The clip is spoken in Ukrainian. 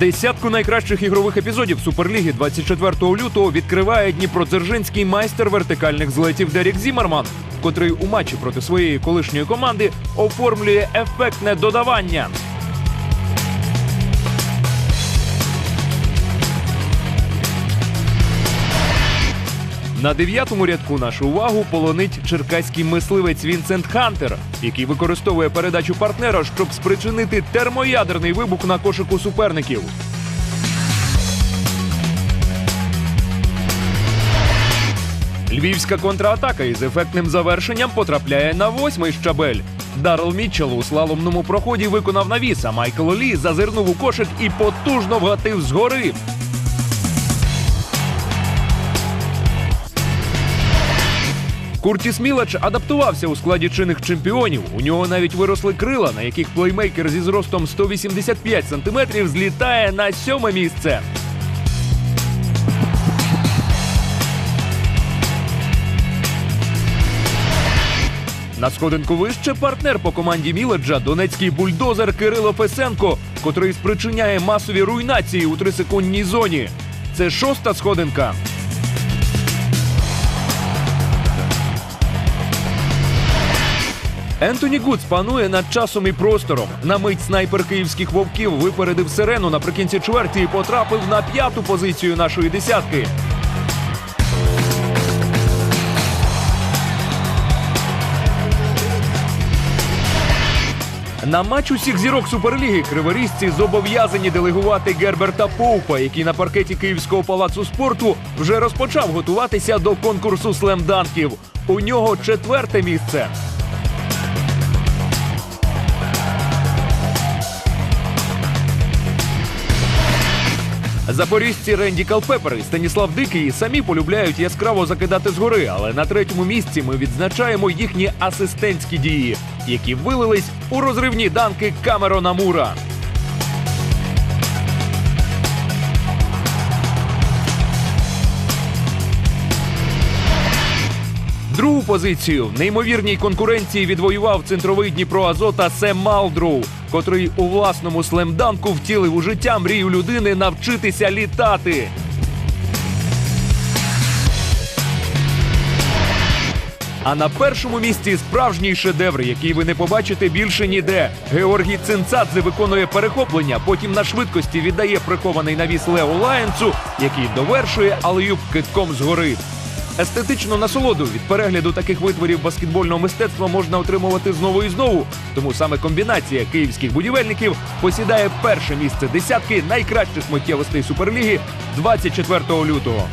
Десятку найкращих ігрових епізодів Суперліги 24 лютого відкриває дніпродзержинський майстер вертикальних злетів Дерік Зімерман, котрий у матчі проти своєї колишньої команди оформлює ефектне додавання. На дев'ятому рядку нашу увагу полонить черкаський мисливець Вінсент Хантер, який використовує передачу партнера, щоб спричинити термоядерний вибух на кошику суперників. Львівська контратака із ефектним завершенням потрапляє на восьмий щабель. Даррел Мітчелл у слаломному проході виконав навіс, а Майкл Лі зазирнув у кошик і потужно вгатив згори. Куртіс Мілач адаптувався у складі чинних чемпіонів. У нього навіть виросли крила, на яких плеймейкер зі зростом 185 сантиметрів злітає на сьоме місце. На сходинку вище партнер по команді Міладжа донецький бульдозер Кирило Фесенко, котрий спричиняє масові руйнації у трисекундній зоні. Це шоста сходинка. Ентоні Гудс панує над часом і простором. На мить снайпер київських вовків випередив сирену наприкінці чверті і потрапив на п'яту позицію нашої десятки. На матч усіх зірок суперліги криворізці зобов'язані делегувати Герберта Поупа, який на паркеті Київського палацу спорту вже розпочав готуватися до конкурсу слемданків. У нього четверте місце. Запоріжці Ренді Калпепер і Станіслав Дикий самі полюбляють яскраво закидати згори, але на третьому місці ми відзначаємо їхні асистентські дії, які вилились у розривні данки Камерона Мура. Другу позицію в неймовірній конкуренції відвоював центровий Дніпро Азота Сем Малдроу, котрий у власному слемданку втілив у життя мрію людини навчитися літати. А на першому місці справжній шедевр, який ви не побачите більше ніде. Георгій Цинцадзе виконує перехоплення, потім на швидкості віддає прихований навіс Лео Лаєнцу, який довершує алеюб китком згори. Естетичну насолоду від перегляду таких витворів баскетбольного мистецтва можна отримувати знову і знову. Тому саме комбінація київських будівельників посідає перше місце десятки найкращих миттєвостей суперліги 24 лютого.